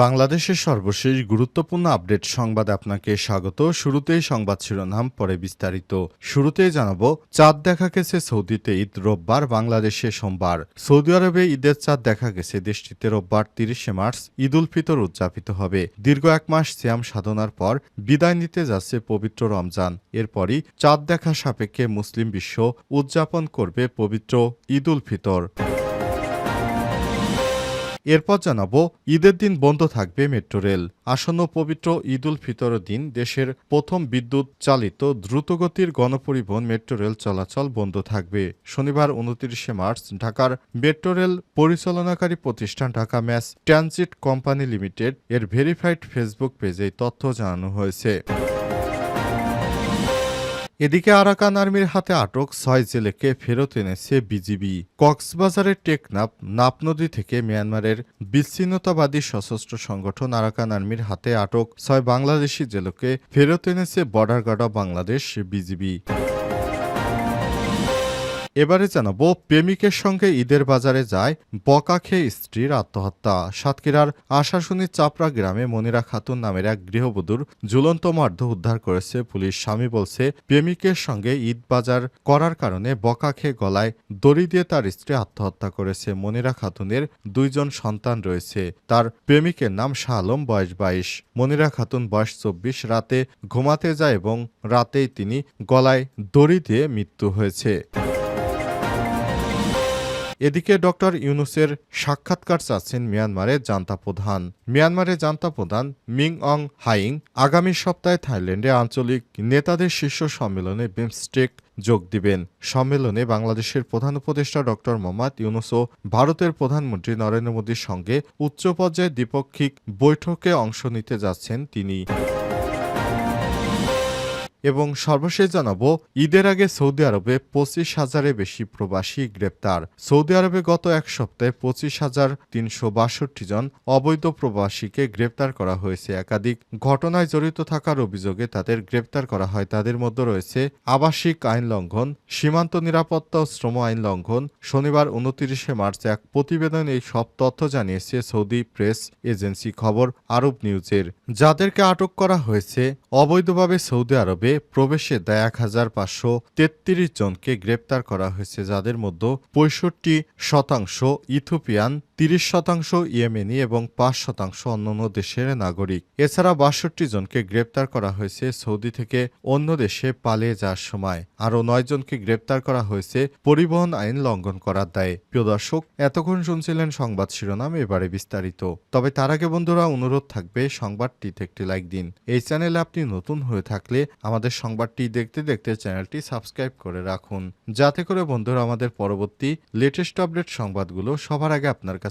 বাংলাদেশের সর্বশেষ গুরুত্বপূর্ণ আপডেট সংবাদ আপনাকে স্বাগত। শুরুতেই সংবাদ শিরোনাম, পরে বিস্তারিত। শুরুতেই জানাব, চাঁদ দেখা গেছে সৌদিতে ঈদ রোববার, বাংলাদেশে সোমবার। সৌদি আরবে ঈদের চাঁদ দেখা গেছে দেশটিতে রোববার তিরিশে মার্চ, ঈদ উল ফিতর উদযাপিত হবে। দীর্ঘ এক মাস শ্যাম সাধনার পর বিদায় নিতে যাচ্ছে পবিত্র রমজান। এরপরই চাঁদ দেখা সাপেক্ষে মুসলিম বিশ্ব উদযাপন করবে পবিত্র ঈদ উল ফিতর। এরপর জানাব, ঈদের দিন বন্ধ থাকবে মেট্রো রেল। আসন্ন পবিত্র ঈদ উল ফিতরের দিন দেশের প্রথম বিদ্যুৎ চালিত দ্রুতগতির গণপরিবহন মেট্রো রেল চলাচল বন্ধ থাকবে। শনিবার উনত্রিশে মার্চ ঢাকার মেট্রো রেল পরিচালনাকারী প্রতিষ্ঠান Dhaka mass transit company limited এর ভেরিফাইড ফেসবুক পেজে তথ্য জানানো হয়েছে। এদিকে আরাকান আর্মির হাতে আটক ছয় জেলেকে ফেরত এনেছে বিজিবি। কক্সবাজারের টেকনাপ নাপ নদী থেকে মিয়ানমারের বিচ্ছিন্নতাবাদী সশস্ত্র সংগঠন আরাকান আর্মির হাতে আটক ছয় বাংলাদেশি জেলকে ফেরত এনেছে border guard of Bangladesh, BGB. এবারে জানাব প্রেমিকের সঙ্গে ঈদের বাজারে যায়, বকা খেয়ে স্ত্রীর আত্মহত্যা। সাতক্ষীরার আশাশুনি চাপড়া গ্রামে মনিরা খাতুন নামের এক গৃহবধূর ঝুলন্ত মর্ধ উদ্ধার করেছে পুলিশ। স্বামী বলছে, প্রেমিকের সঙ্গে ঈদ বাজার করার কারণে বকা খেয়ে গলায় দড়ি দিয়ে তার স্ত্রী আত্মহত্যা করেছে। মনিরা খাতুনের দুইজন সন্তান রয়েছে। তার প্রেমিকের নাম শাহ আলম, বয়স বাইশ। মনিরা খাতুন বয়স চব্বিশ। রাতে ঘুমাতে যায় এবং রাতেই তিনি গলায় দড়ি দিয়ে মৃত্যু হয়েছে। এদিকে ডক্টর ইউনুসের সাক্ষাৎকার চাচ্ছেন মিয়ানমারের জান্তা প্রধান। মিয়ানমারের জান্তা প্রধান মিং অং হাইং আগামী সপ্তাহে থাইল্যান্ডে আঞ্চলিক নেতাদের শীর্ষ সম্মেলনে বিমস্টেক যোগ দিবেন। সম্মেলনে বাংলাদেশের প্রধান উপদেষ্টা ডক্টর মোহাম্মদ ইউনুস ও ভারতের প্রধানমন্ত্রী নরেন্দ্র মোদীর সঙ্গে উচ্চ পর্যায়ে দ্বিপাক্ষিক বৈঠকে অংশ নিতে যাচ্ছেন তিনি। এবং সর্বশেষ জানাব, ঈদের আগে সৌদি আরবে পঁচিশ হাজারের বেশি প্রবাসী গ্রেপ্তার। সৌদি আরবে গত এক সপ্তাহে পঁচিশ হাজার তিনশো বাষট্টি জন অবৈধ প্রবাসীকে গ্রেপ্তার করা হয়েছে। একাধিক ঘটনায় জড়িত থাকার অভিযোগে তাদের গ্রেপ্তার করা হয়। তাদের মধ্যে রয়েছে আবাসিক আইন লঙ্ঘন, সীমান্ত নিরাপত্তা ও শ্রম আইন লঙ্ঘন। শনিবার উনত্রিশে মার্চ এক প্রতিবেদন এই সব তথ্য জানিয়েছে সৌদি প্রেস এজেন্সি খবর আরব নিউজের। যাদেরকে আটক করা হয়েছে, অবৈধভাবে সৌদি আরবে প্রবেশে দেয় এক হাজার পাঁচশো তেত্রিশ জনকে গ্রেপ্তার করা হয়েছে, যাদের মধ্যে পঁয়ষট্টি শতাংশ ইথোপিয়ান তিরিশ শতাংশ ইয়েমেনি এবং পাঁচ শতাংশ অন্যান্য দেশের নাগরিক। এছাড়া বাষট্টি জনকে গ্রেপ্তার করা হয়েছে সৌদি থেকে অন্য দেশে পালিয়ে যাওয়ার সময়। আরও নয় জনকে গ্রেপ্তার করা হয়েছে পরিবহন আইন লঙ্ঘন করার দায়ে। প্রিয় দর্শক, এতক্ষণ শুনছিলেন সংবাদ শিরোনাম, এবারে বিস্তারিত। তবে তার আগে বন্ধুরা, অনুরোধ থাকবে সংবাদটিতে একটি লাইক দিন। এই চ্যানেলে আপনি নতুন হয়ে থাকলে আমাদের সংবাদটি দেখতে দেখতে চ্যানেলটি সাবস্ক্রাইব করে রাখুন। যাতে করে বন্ধুরা, আমাদের পরবর্তী লেটেস্ট আপডেট সংবাদগুলো সবার আগে আপনার কাছে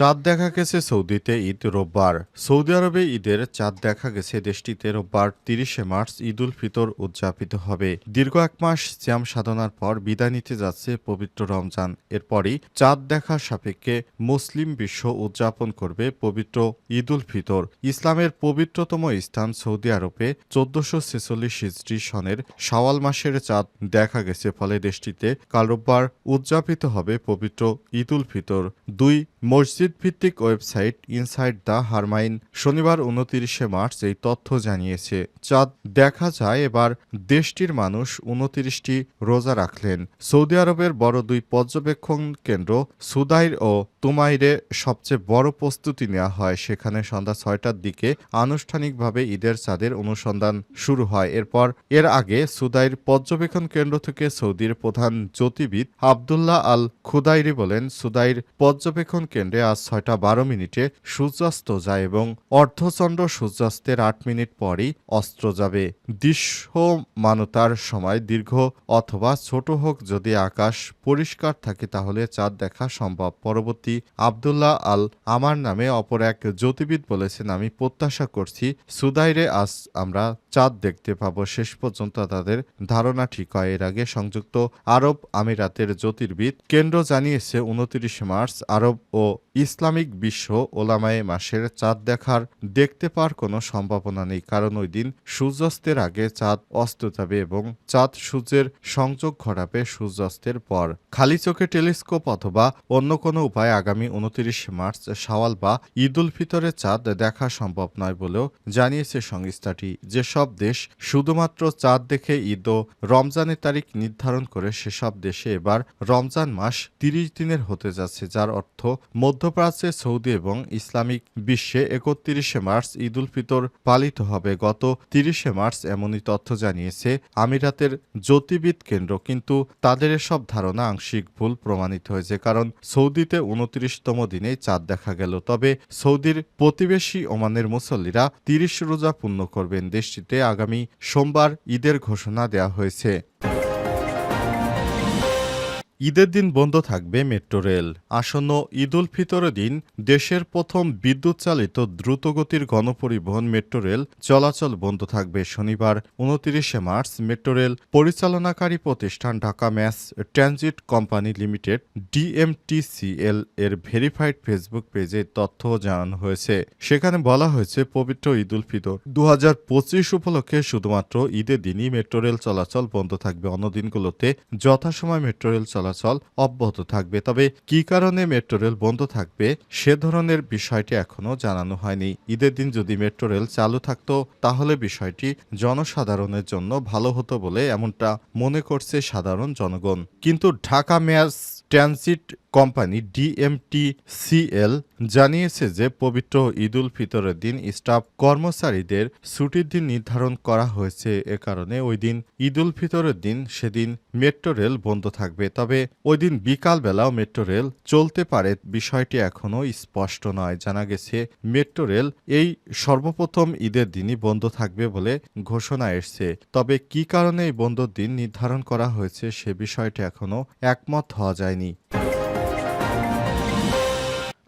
চাঁদ দেখা গেছে সৌদিতে ঈদ রোববার। সৌদি আরবে ঈদের চাঁদ দেখা গেছে দেশটিতে রোববার তিরিশে মার্চ ঈদ উল ফিতর উদযাপিত হবে। দীর্ঘ এক মাস শ্যাম সাধনার পর বিদায় নিতে যাচ্ছে পবিত্র রমজান। এরপরই চাঁদ দেখার সাপেক্ষে মুসলিম বিশ্ব উদযাপন করবে পবিত্র ঈদ উল ফিতর। ইসলামের পবিত্রতম স্থান সৌদি আরবে চোদ্দশো ছেচল্লিশ হিজড়ি সনের শাওয়াল মাসের চাঁদ দেখা গেছে, ফলে দেশটিতে কাল রোববার উদযাপিত হবে পবিত্র ঈদ উল ফিতর। দুই মসজিদ ভিত্তিক ওয়েবসাইট ইনসাইড দ্য হারমাইন শনিবার উনতিরিশে মার্চ এই তথ্য জানিয়েছে। চাঁদ দেখা যায়, এবার দেশটির মানুষ উনতিরিশটি রোজা রাখলেন। সৌদি আরবের বড় দুই পর্যবেক্ষণ কেন্দ্র সুদাইর ও তুমাইরে সবচেয়ে বড় প্রস্তুতি নেওয়া হয়। সেখানে সন্ধ্যা ছয়টার দিকে আনুষ্ঠানিকভাবে ঈদের চাঁদের অনুসন্ধান শুরু হয়। এরপর এর আগে সুদাইর পর্যবেক্ষণ কেন্দ্র থেকে সৌদির প্রধান জ্যোতিবিদ আবদুল্লাহ আল খুদাইরি বলেন, সুদাইর পর্যবেক্ষণ কেন্দ্রে আজ ছয়টা, বারো মিনিটে সূর্যাস্ত যায় এবং অর্ধচন্দ্র সূর্যাস্তের আট মিনিট পরই অস্ত্র যাবে। দৃশ্যমানতার সময় দীর্ঘ অথবা ছোট হোক, যদি আকাশ পরিষ্কার থাকে তাহলে চাঁদ দেখা সম্ভব। পরবর্তী আবদুল্লাহ আল আমার নামে অপর এক জ্যোতির্বিদ বলেছেন, আমি প্রত্যাশা করছি, সুদাইরে, আজ আমরা চাঁদ দেখতে পাব। শেষ পর্যন্ত তাদের ধারণা ঠিক হয়। এর আগে সংযুক্ত আরব আমিরাতের জ্যোতির্বিদ কেন্দ্র জানিয়েছে, উনত্রিশে মার্চ আরব ও ইসলামিক বিশ্ব ওলামায়ে মাসের চাঁদ দেখার দেখতে পাওয়ার কোনো সম্ভাবনা নেই, কারণ ওই দিন সূর্যাস্তের আগে চাঁদ অস্ত যাবে এবং চাঁদ সূর্যের সংযোগ ঘটাবে সূর্যাস্তের পর। খালি চোখে টেলিস্কোপ অথবা অন্য কোনো উপায়ে আগামী উনত্রিশে মার্চ শাওয়াল বা ঈদ উল ফিতরের চাঁদ দেখা সম্ভব নয় বলেও জানিয়েছে সংস্থাটি। যেসব দেশ শুধুমাত্র চাঁদ দেখে ঈদ ও রমজানের তারিখ নির্ধারণ করে, সেসব দেশে এবার রমজান মাস তিরিশ দিনের হতে যাচ্ছে, যার অর্থ মধ্যপ্রাচ্যে সৌদি এবং ইসলামিক বিশ্বে একত্রিশে মার্চ ঈদ উল ফিতর পালিত হবে। গত তিরিশে মার্চ এমনই তথ্য জানিয়েছে আমিরাতের জ্যোতির্বিদ কেন্দ্র, কিন্তু তাদের এসব ধারণা আংশিক ভুল প্রমাণিত হয়েছে কারণ সৌদিতে উনত্রিশতম দিনেই চাঁদ দেখা গেল। তবে সৌদির প্রতিবেশী ওমানের মুসল্লিরা তিরিশ রোজা পূর্ণ করবেন। দেশটিতে আগামী সোমবার ঈদের ঘোষণা দেওয়া হয়েছে। ঈদের দিন বন্ধ থাকবে মেট্রো রেল। আসন্ন ঈদ উল ফিতরের দিন দেশের প্রথম বিদ্যুৎ চালিত দ্রুতগতির গণপরিবহন মেট্রো রেল চলাচল বন্ধ থাকবে শনিবার, উনত্রিশে মার্চ। মেট্রো রেল পরিচালনাকারী প্রতিষ্ঠান Dhaka mass transit company limited, DMTCL এর ভেরিফাইড ফেসবুক পেজে তথ্য জানানো হয়েছে। সেখানে বলা হয়েছে, পবিত্র ঈদ উল ফিতর দু হাজার পঁচিশ উপলক্ষে শুধুমাত্র ঈদের দিনই মেট্রো রেল চলাচল বন্ধ থাকবে। অন্য দিনগুলোতে যথাসময় মেট্রো রেল চলাচল অব্যাহত থাকবে। তবে কি কারণে মেট্রো রেল বন্ধ থাকবে সে ধরনের বিষয়টি এখনও জানানো হয়নি। ঈদের দিন যদি মেট্রো রেল চালু থাকত, তাহলে বিষয়টি জনসাধারণের জন্য ভালো হতো বলে এমনটা মনে করছে সাধারণ জনগণ। কিন্তু ঢাকা মেয়ার ট্রানজিট কোম্পানি ডিএমটিসিএল জানিয়েছে যে পবিত্র ঈদ উল ফিতরের দিন স্টাফ কর্মচারীদের ছুটির দিন নির্ধারণ করা হয়েছে। এ কারণে ওই দিন ঈদ উল ফিতরের দিন, সেদিন মেট্রো রেল বন্ধ থাকবে। তবে ওই দিন বিকালবেলাও মেট্রো রেল চলতে পারে। বিষয়টি এখনও স্পষ্ট নয়। জানা গেছে, মেট্রো রেল এই সর্বপ্রথম ঈদের দিনই বন্ধ থাকবে বলে ঘোষণা এসছে। তবে কী কারণে এই বন্ধ দিন নির্ধারণ করা হয়েছে সে বিষয়টি এখনও একমত হওয়া যায়নি।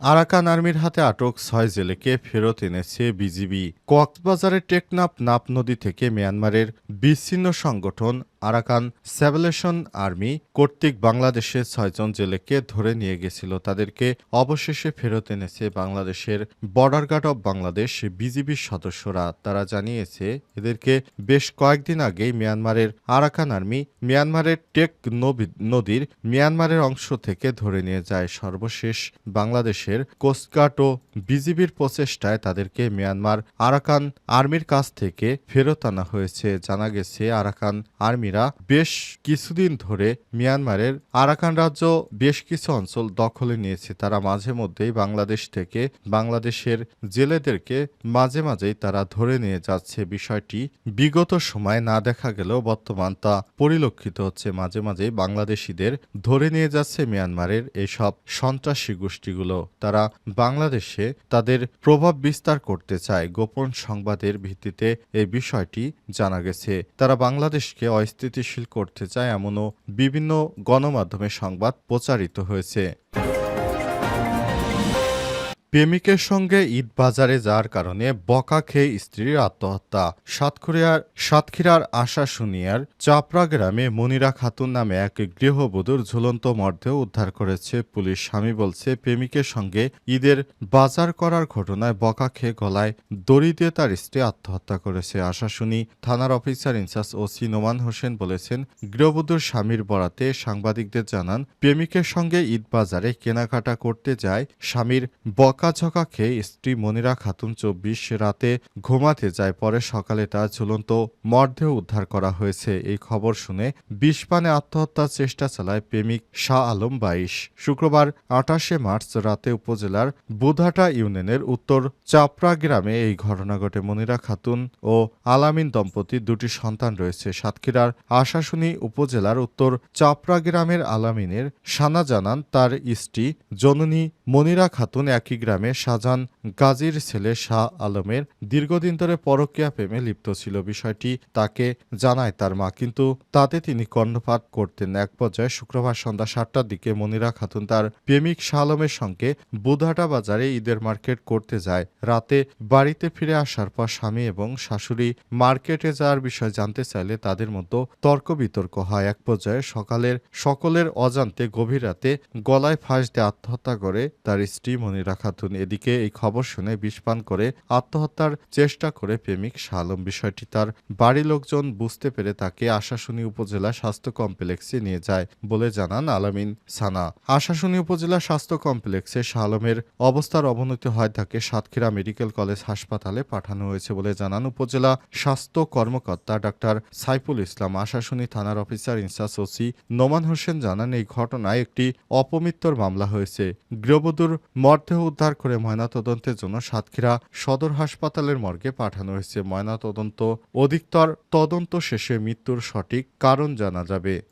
আরাকান আর্মির হাতে আটক ছয় জেলেকে ফেরত এনেছে বিজিবি। কক্সবাজারের টেকনাপ নাপ নদী থেকে মিয়ানমারের বিচ্ছিন্ন সংগঠন আরাকান স্যাবলেশন আর্মি কর্তৃক বাংলাদেশে ছয়জন জেলেকে ধরে নিয়ে গেছিল। তাদেরকে অবশেষে ফেরত এনেছে বাংলাদেশের বর্ডার গার্ড অব বাংলাদেশ বিজিবির সদস্যরা। তারা জানিয়েছে, এদেরকে বেশ কয়েকদিন আগেই মিয়ানমারের আরাকান আর্মি মিয়ানমারের টেক নদীর মিয়ানমারের অংশ থেকে ধরে নিয়ে যায়। সর্বশেষ বাংলাদেশের কোস্টগার্ড ও বিজিবির প্রচেষ্টায় তাদেরকে মিয়ানমার আরাকান আর্মির কাছ থেকে ফেরত আনা হয়েছে। জানা গেছে, আরাকান আর্মিরা বেশ কিছুদিন ধরে মিয়ানমারের আরাকান রাজ্য বেশ কিছু অঞ্চল দখলে নিয়েছে। তারা মাঝে মধ্যেই বাংলাদেশ থেকে বাংলাদেশের জেলেদেরকে মাঝে মাঝেই তারা ধরে নিয়ে যাচ্ছে। বিষয়টি বিগত সময় না দেখা গেলেও বর্তমান তা পরিলক্ষিত হচ্ছে। মাঝে মাঝেই বাংলাদেশিদের ধরে নিয়ে যাচ্ছে মিয়ানমারের এসব সন্ত্রাসী গোষ্ঠীগুলো। তারা বাংলাদেশে তাদের প্রভাব বিস্তার করতে চায়। গোপন সংবাদের ভিত্তিতে এই বিষয়টি জানা গেছে। তারা বাংলাদেশকে অস্থিতিশীল করতে চায় এমনও বিভিন্ন গণমাধ্যমে সংবাদ প্রচারিত হয়েছে। প্রেমিকের সঙ্গে ঈদ বাজারে যাওয়ার কারণে বকা খেয়ে স্ত্রীর আত্মহত্যা। সাতক্ষীরার সাতক্ষীরার আশা শুনিয়ার চাপড়া গ্রামে মনিরা খাতুন নামে এক গৃহবধূর ঝুলন্ত মর্দেহ উদ্ধার করেছে পুলিশ। স্বামী বলছে, প্রেমিকের সঙ্গে ঈদের বাজার করার ঘটনায় বকা খেয়ে গলায় দড়ি দিয়ে তার স্ত্রী আত্মহত্যা করেছে। আশা শুনি থানার officer in charge OC Noman Hossain বলেছেন, গৃহবধূর স্বামীর বরাতে সাংবাদিকদের জানান, প্রেমিকের সঙ্গে ঈদ বাজারে কেনাকাটা করতে যায় স্বামীর বকা বকাঝকা খেয়ে স্ত্রী মনিরা খাতুন চব্বিশ রাতে ঘুমাতে যায়। পরে সকালে তার ঝুলন্ত মরদেহ উদ্ধার করা হয়েছে। এই খবর শুনে বিষ পানে আত্মহত্যার চেষ্টা চালায় প্রেমিক শাহ আলম বাইশ। শুক্রবার আঠাশে মার্চ রাতে উপজেলার বুধাটা ইউনিয়নের উত্তর চাপড়া গ্রামে এই ঘটনা ঘটে। মনিরা খাতুন ও আলামিন দম্পতির দুটি সন্তান রয়েছে। সাতক্ষীরার আশাশুনি উপজেলার উত্তর চাপড়া গ্রামের আলামিনের সানা জানান, তার স্ত্রী জননী মনিরা খাতুন একই গ্রামে শাহজাহান গাজীর ছেলে শাহ আলমের দীর্ঘদিন ধরে পরকীয়া প্রেমে লিপ্ত ছিল বিষয়টি তাকে জানায় তার মা। কিন্তু তাতে তিনি কর্ণপাত করতেন। এক পর্যায়ে শুক্রবার সন্ধ্যা সাতটার দিকে মনিরা খাতুন তার প্রেমিক শাহ আলমের সঙ্গে বুধাটা বাজারে ঈদের মার্কেট করতে যায়। রাতে বাড়িতে ফিরে আসার পর স্বামী এবং শাশুড়ি মার্কেটে যাওয়ার বিষয় জানতে চাইলে তাদের মধ্যে তর্ক বিতর্ক হয়। এক পর্যায়ে সকালের সকলের অজান্তে গভীর রাতে গলায় ফাঁস দিয়ে আত্মহত্যা করে তার স্ত্রী মনিরা খাতুন। এদিকে এই খবর শুনে বিষপান করে আত্মহত্যার চেষ্টা করে প্রেমিক শাহ আলম বিষয়টি তার বাড়ির লোকজন বুঝতে পেরে তাকে আশাশুনি উপজেলা স্বাস্থ্য কমপ্লেক্সে নিয়ে যায় বলে জানান আলামিন সানা। আশাশুনি উপজেলা স্বাস্থ্য কমপ্লেক্সে শাহ আলমের অবস্থার অবনতি হয় তাকে সাতক্ষীরা মেডিকেল কলেজ হাসপাতালে পাঠানো হয়েছে বলে জানান উপজেলা স্বাস্থ্য কর্মকর্তা ডাক্তার সাইফুল ইসলাম। আশাশুনি থানার officer in charge OC Noman Hossain জানান, এই ঘটনায় একটি অপমৃত্যুর মামলা হয়েছে। গৃহবধূর মরদেহ উদ্ধার করে ময়নাতদন্তের জন্য সাতক্ষীরা সদর হাসপাতালের মর্গে পাঠানো হয়েছে। ময়নাতদন্ত অধিকতর তদন্ত শেষে মৃত্যুর সঠিক কারণ জানা যাবে।